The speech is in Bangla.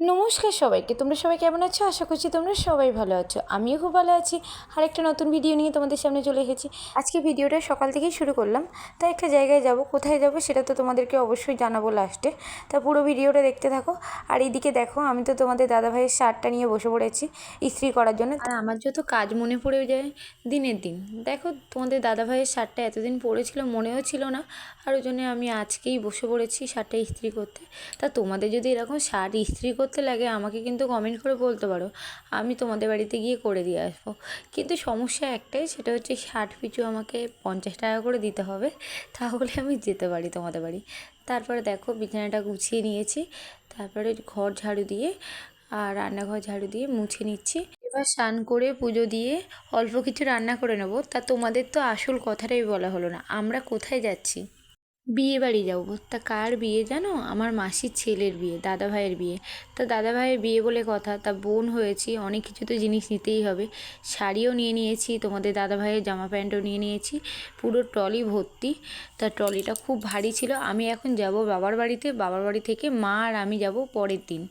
নমস্কার সবাইকে, তোমরা সবাই কেমন আছো? আশা করছি তোমরা সবাই ভালো আছো। আমিও খুব ভালো আছি। আর একটা নতুন ভিডিও নিয়ে তোমাদের সামনে চলে এসেছি। আজকে ভিডিওটা সকাল থেকেই শুরু করলাম। তাই একটা জায়গায় যাব, কোথায় যাব সেটা তো তোমাদেরকে অবশ্যই জানাব লাস্টে তা পুরো ভিডিওটা দেখতে থাকো। আর এইদিকে দেখো, আমি তো তোমাদের দাদাভাইয়ের শার্টটা নিয়ে বসে পড়েছি ইস্ত্রি করার জন্য। আর আমার যত কাজ মনে পড়ে যায় দিনের দিন। দেখো, তোমাদের দাদাভাইয়ের শার্টটা এতদিন পড়েছিল মনেও ছিল না। আর ওই জন্য আমি আজকেই বসে পড়েছি শার্টটা ইস্ত্রি করতে। তা তোমাদের যদি এরকম শার্ট ইস্ত্রি করতে লাগে, আমাকে কিন্তু কমেন্ট করে বলতে পারো। আমি তোমাদের বাড়িতে গিয়ে করে দিয়ে আসব। কিন্তু সমস্যা একটাই, সেটা হচ্ছে ষাট পিছু আমাকে পঞ্চাশ টাকা করে দিতে হবে, তাহলে আমি যেতে পারি তোমাদের বাড়ি। তারপরে দেখো, বিছানাটা গুছিয়ে নিয়েছি, তারপরে ঘর ঝাড়ু দিয়ে, আর রান্নাঘর ঝাড়ু দিয়ে মুছে নিচ্ছি। এবার স্নান করে পুজো দিয়ে অল্প কিছু রান্না করে নেব। তা তোমাদের তো আসল কথাটাই বলা হলো না, আমরা কোথায় যাচ্ছি? বিয়ে বাড়ি যাব। তা কার বিয়ে জানো? আমার মাসির ছেলের বিয়ে দাদা ভাইয়ের বিয়ে। তা দাদা ভাইয়ের বিয়ে বলে কথা, তা বোন হয়েছি, অনেক কিছু তো জিনিস নিতেই হবে। শাড়িও নিয়ে নিয়েছি, তোমাদের দাদা ভাইয়ের জামা প্যান্টও নিয়ে নিয়েছি, পুরো ট্রলি ভর্তি। তা ট্রলিটা খুব ভারী ছিল, আমি এখন যাব বাবার বাড়িতে, বাবার বাড়ি থেকে মা আর আমি যাব পরের দিন।